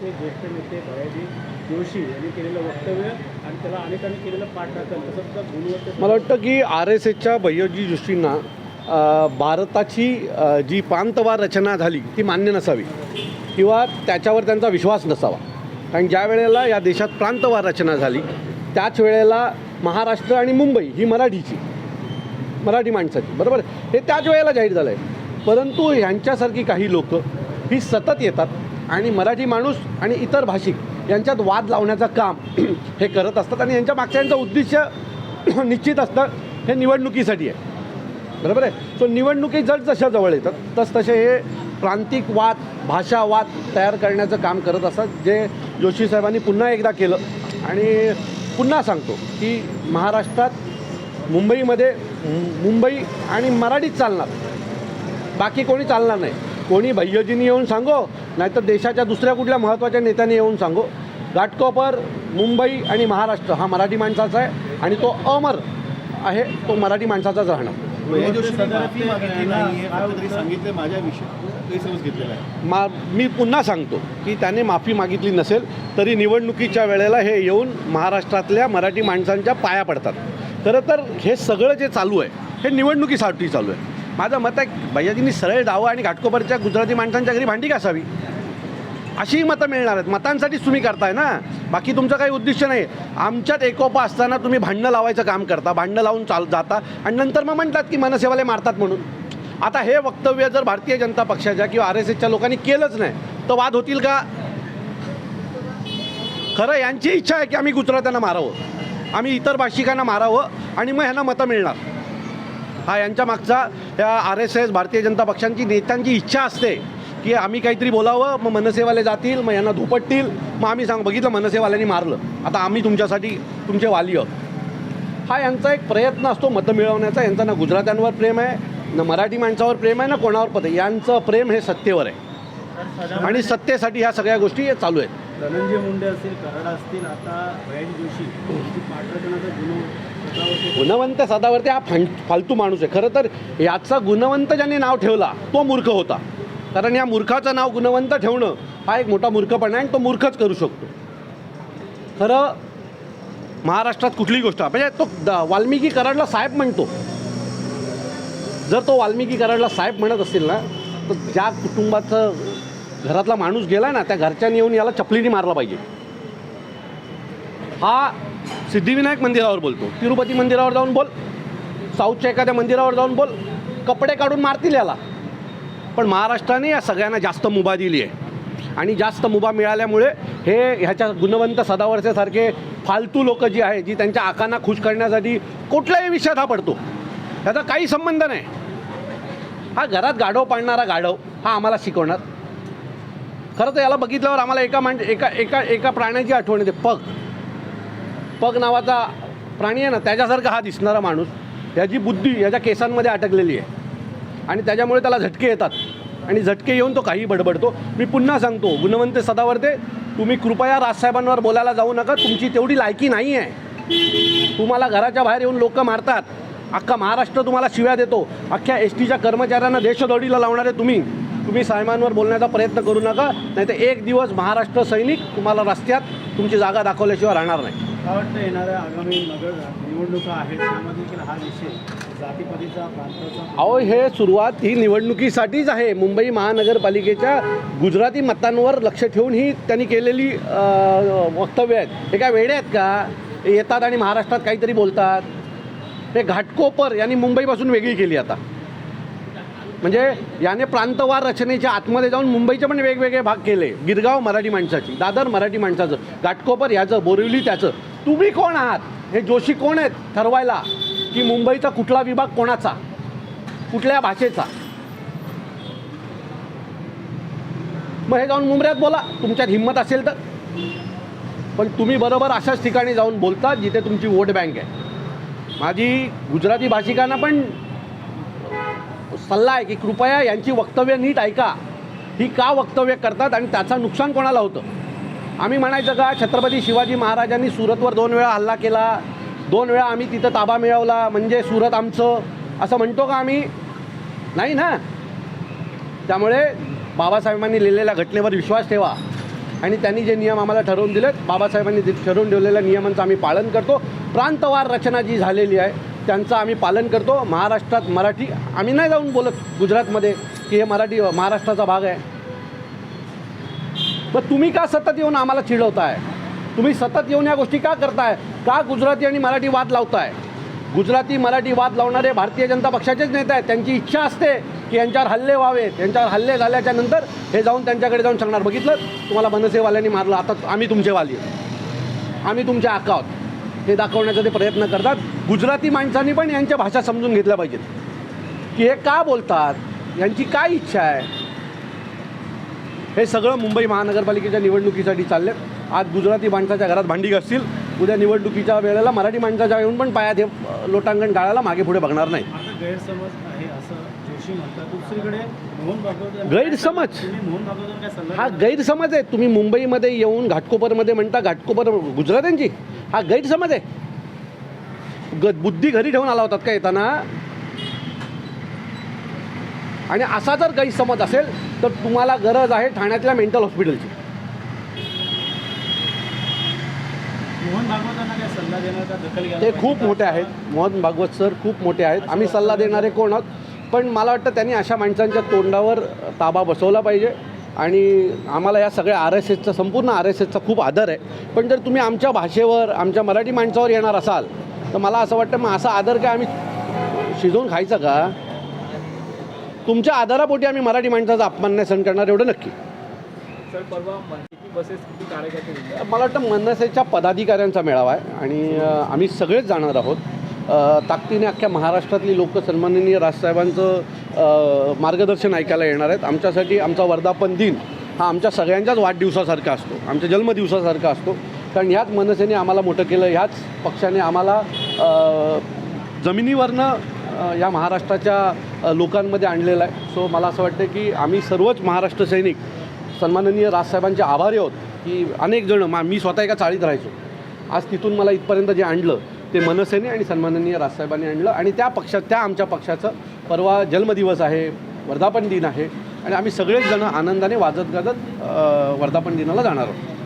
काँग्रेसचे ज्येष्ठ नेते भयाजी जोशी यांनी केलेलं वक्तव्य आणि त्याला अनेकांनी केलेलं पाठराखण तसंच त्या गुणवत्ता मला वाटतं की आर एस एसच्या भैयाजी जोशींना भारताची जी प्रांतवार रचना झाली ती मान्य नसावी. किंवा त्याच्यावर त्यांचा विश्वास नसावा. कारण ज्या वेळेला या देशात प्रांतवार रचना झाली त्याच वेळेला महाराष्ट्र आणि मुंबई ही मराठीची मराठी माणसाची बरोबर? हे त्याच वेळेला जाहीर झालं आहे परंतु ह्यांच्यासारखी काही लोक ही सतत येतात. आणि मराठी माणूस आणि इतर भाषिक यांच्यात वाद लावण्याचं काम हे करत असतात आणि यांच्या मागच्या यांचं उद्दिष्ट निश्चित असतं हे निवडणुकीसाठी आहे. बरोबर आहे? सो निवडणुकी जर जशा जवळ येतात तस तसे हे प्रांतिक वाद भाषावाद तयार करण्याचं काम करत असतात जे जोशी साहेबांनी पुन्हा एकदा केलं आणि पुन्हा सांगतो की महाराष्ट्रात मुंबईमध्ये मुंबई आणि मराठीच चालणार. बाकी कोणी चालणार नाही. कोणी भैयजींनी येऊन सांगो नाहीतर देशाच्या दुसऱ्या कुठल्या महत्त्वाच्या नेत्याने येऊन सांगो. घाटकोपर मुंबई आणि महाराष्ट्र हा मराठी माणसाचा आहे आणि तो अमर आहे तो मराठी माणसाचाच राहणार. मा मी पुन्हा सांगतो की त्याने माफी मागितली नसेल तरी निवडणुकीच्या वेळेला हे येऊन महाराष्ट्रातल्या मराठी माणसांच्या पाया पडतात. खरं तर हे सगळं जे चालू आहे हे निवडणुकीसाठी चालू आहे. माझं मत आहे भैयाजींनी सरळ जावं आणि घाटकोपरच्या गुजराती माणसांच्या घरी भांडी घासावी. अशीही मतं मिळणार आहेत. मतांसाठीच तुम्ही करताय ना? बाकी तुमचं काही उद्दिष्ट नाही. आमच्यात एकोपा असताना तुम्ही भांडणं लावायचं काम करता भांडणं लावून चाल जाता आणि नंतर मग म्हणतात की मनसेवाले मारतात म्हणून. आता हे वक्तव्य जर भारतीय जनता पक्षाच्या किंवा आर एस एसच्या लोकांनी केलंच नाही तर वाद होतील का? खरं यांची इच्छा आहे की आम्ही गुजरात्यांना मारावं. आम्ही इतर भाषिकांना मारावं आणि मग ह्यांना मतं मिळणार. हा यांच्या मागचा या R S S Bharatiya Janata पक्षांची नेत्यांची इच्छा असते की आम्ही काहीतरी बोलावं मग मनसेवाले जातील मग यांना धुपटतील मग आम्ही सांग बघितलं मनसेवाल्यांनी मारलं. आता आम्ही तुमच्यासाठी तुमचे वाली आहोत. हा यांचा एक प्रयत्न असतो मतं मिळवण्याचा. यांचा ना गुजरात्यांवर प्रेम आहे ना मराठी माणसावर प्रेम आहे ना कोणावर पद यांचं प्रेम हे सत्तेवर आहे. आणि सत्तेसाठी ह्या सगळ्या गोष्टी हे चालू आहेत. धनंजय मुंडे असतील कराडा असतील आता जोशी गुणवंत सदावरती हा फं फालतू माणूस आहे. खरं तर याचा गुणवंत ज्याने नाव ठेवला तो मूर्ख होता. कारण या मूर्खाचं नाव गुणवंत ठेवणं हा एक मोठा मूर्खपणा आहे आणि तो मूर्खच करू शकतो. खरं महाराष्ट्रात कुठलीही गोष्ट म्हणजे तो द- वाल्मिकी कराडला साहेब म्हणतो. जर तो वाल्मिकी कराडला साहेब म्हणत असेल ना तर ज्या कुटुंबाचं घरातला माणूस गेला ना त्या घरच्यांनी येऊन याला चपलीने मारला पाहिजे. हा सिद्धिविनायक मंदिरावर बोलतो तिरुपती मंदिरावर जाऊन बोल. साऊथच्या एखाद्या मंदिरावर जाऊन बोल. कपडे काढून मारतील याला. पण महाराष्ट्राने या सगळ्यांना जास्त मुभा दिली आहे. आणि जास्त मुभा मिळाल्यामुळे हे ह्याच्या गुणवंत सदावरच्यासारखे फालतू लोक जी आहे जी त्यांच्या आकांना खुश करण्यासाठी कुठल्याही विषयात हा पडतो. त्याचा काही संबंध नाही. हा घरात गाढव पाळणारा गाढव हा आम्हाला शिकवणार. खरं तर याला बघितल्यावर आम्हाला एका मांड एका एका एका प्राण्याची आठवण येते. पग. पग नावाचा प्राणी आहे ना त्याच्यासारखा हा दिसणारा माणूस याची बुद्धी याच्या केसांमध्ये अटकलेली आहे. आणि त्याच्यामुळे त्याला झटके येतात. आणि झटके येऊन तो काही बडबडतो. मी पुन्हा सांगतो गुणवंत सदावर्ते तुम्ही कृपया राजसाहेबांवर बोलायला जाऊ नका. तुमची तेवढी लायकी नाही आहे. तुम्हाला घराच्या बाहेर येऊन लोक मारतात. अख्खा महाराष्ट्र तुम्हाला शिव्या देतो. अख्ख्या एस टीच्या कर्मचाऱ्यांना देशदोडीला लावणारे तुम्ही. तुम्ही साहेबांवर बोलण्याचा प्रयत्न करू नका. नाही तर एक दिवस महाराष्ट्र सैनिक तुम्हाला रस्त्यात तुमची जागा दाखवल्याशिवाय राहणार नाही. मला वाटतं येणाऱ्या आगामी नगर निवडणुका आहेत त्यामध्ये देखील हा विषय जातीपातीचा प्रांताचा. अहो हे सुरुवात ही निवडणुकीसाठीच आहे. मुंबई महानगरपालिकेच्या गुजराती मतांवर लक्ष ठेवून ही त्यांनी केलेली वक्तव्य आहेत. हे काय वेडे आहेत का? येतात आणि महाराष्ट्रात काहीतरी बोलतात. हे घाटकोपर यांनी मुंबईपासून वेगळी केली आता. म्हणजे याने प्रांतवार रचनेच्या आतमध्ये जाऊन मुंबईचे पण वेगवेगळे भाग केले. गिरगाव मराठी माणसाची दादर मराठी माणसाचं घाटकोपर याचं बोरिवली त्याचं. तुम्ही कोण आहात? हे जोशी कोण आहेत ठरवायला? की मुंबईचा कुठला विभाग कोणाचा? कुठल्या भाषेचा? मग हे जाऊन मुंबऱ्यात बोला. तुमच्यात हिंमत असेल तर. पण तुम्ही बरोबर अशाच ठिकाणी जाऊन बोलता जिथे तुमची वोट बँक आहे. माझी गुजराती भाषिकांना पण सल्ला आहे की कृपया यांची वक्तव्य नीट ऐका. ही का वक्तव्य करतात आणि त्याचं नुकसान कोणाला होतं? आम्ही म्हणायचं का छत्रपती शिवाजी महाराजांनी सुरतवर दोन वेळा हल्ला केला. दोन वेळा आम्ही तिथं ताबा मिळवला म्हणजे सुरत आमचं. असं म्हणतो का आम्ही? नाही ना? त्यामुळे बाबासाहेबांनी लिहिलेल्या घटनेवर विश्वास ठेवा. आणि त्यांनी जे नियम आम्हाला ठरवून दिलेत बाबासाहेबांनी ठरवून ठेवलेल्या नियमांचं आम्ही पालन करतो. प्रांतवार रचना जी झालेली आहे त्यांचं आम्ही पालन करतो. महाराष्ट्रात मराठी आम्ही नाही जाऊन बोलत गुजरातमध्ये की हे मराठी महाराष्ट्राचा भाग आहे. मग तुम्ही का सतत येऊन आम्हाला चिडवताय? तुम्ही सतत येऊन या गोष्टी का करताय? का गुजराती आणि मराठी वाद लावताय? गुजराती मराठी वाद लावणारे भारतीय जनता पक्षाचेच नेते आहेत. त्यांची इच्छा असते की यांच्यावर हल्ले व्हावेत यांच्यावर हल्ले झाल्याच्यानंतर हे जाऊन त्यांच्याकडे जाऊन सांगणार. बघितलं? तुम्हाला मनसेवाल्यांनी मारलं. आता आम्ही तुमचे वाली आम्ही तुमचे आहोत. हे दाखवण्याचा ते प्रयत्न करतात. गुजराती माणसांनी पण यांच्या भाषा समजून घेतल्या पाहिजेत. की हे का बोलतात? यांची काय इच्छा आहे? हे सगळं मुंबई महानगरपालिकेच्या निवडणुकीसाठी चाललेत आज गुजराती माणसाच्या घरात भांडी घासतील. उद्या निवडणुकीच्या वेळेला मराठी माणसाच्या येऊन पण पायात हे लोटांगण गाळायला मागे पुढे बघणार नाही. गैरसमज हा गैरसमज आहे. तुम्ही मुंबईमध्ये येऊन घाटकोपरमध्ये म्हणता घाटकोपर गुजरात्यांची? हा गैरसमज आहे. ग बुद्धी घरी ठेवून आला होतात का येताना? आणि असा जर गैरसमज असेल तर तुम्हाला गरज आहे ठाण्यातल्या मेंटल हॉस्पिटलची ते खूप? मोठे आहेत. मोहन भागवत सर खूप मोठे आहेत. आम्ही सल्ला देणारे कोण आहोत? पण मला वाटतं त्यांनी अशा माणसांच्या तोंडावर ताबा बसवला पाहिजे. आणि आम्हाला या सगळ्या आर एस एसचा संपूर्ण आर एस एसचा खूप आदर आहे. पण जर तुम्ही आमच्या भाषेवर आमच्या मराठी माणसावर येणार असाल तर मला असं वाटतं मग असा आदर काय आम्ही शिजवून खायचा का? तुमच्या आदरापोटी आम्ही मराठी माणसाचा अपमान नाही सहन करणार एवढं नक्की? मला वाटतं मनसेच्या पदाधिकाऱ्यांचा मेळावा आहे आणि आम्ही सगळेच जाणार आहोत. ताकदीने अख्ख्या महाराष्ट्रातली लोक सन्माननीय राजसाहेबांचं मार्गदर्शन ऐकायला येणार आहेत. आमच्यासाठी आमचा वर्धापन दिन हा आमच्या सगळ्यांच्याच वाढदिवसासारखा असतो. आमच्या जन्मदिवसासारखा असतो. कारण ह्याच मनसेने आम्हाला मोठं केलं ह्याच पक्षाने आम्हाला जमिनीवरनं या महाराष्ट्राच्या लोकांमध्ये आणलेला आहे. सो मला असं वाटतं की आम्ही सर्वच महाराष्ट्र सैनिक सन्माननीय राजसाहेबांचे आभारी आहोत की अनेक जण मा मी स्वतः एका चाळीत राहायचो. आज तिथून मला इथपर्यंत जे आणलं ते मनसेने आणि सन्माननीय राजसाहेबांनी आणलं आणि त्या पक्षात त्या आमच्या पक्षाचं परवा जन्मदिवस आहे वर्धापन दिन आहे आणि आम्ही सगळेच जण आनंदाने वाजत गाजत वर्धापन दिनाला जाणार आहोत.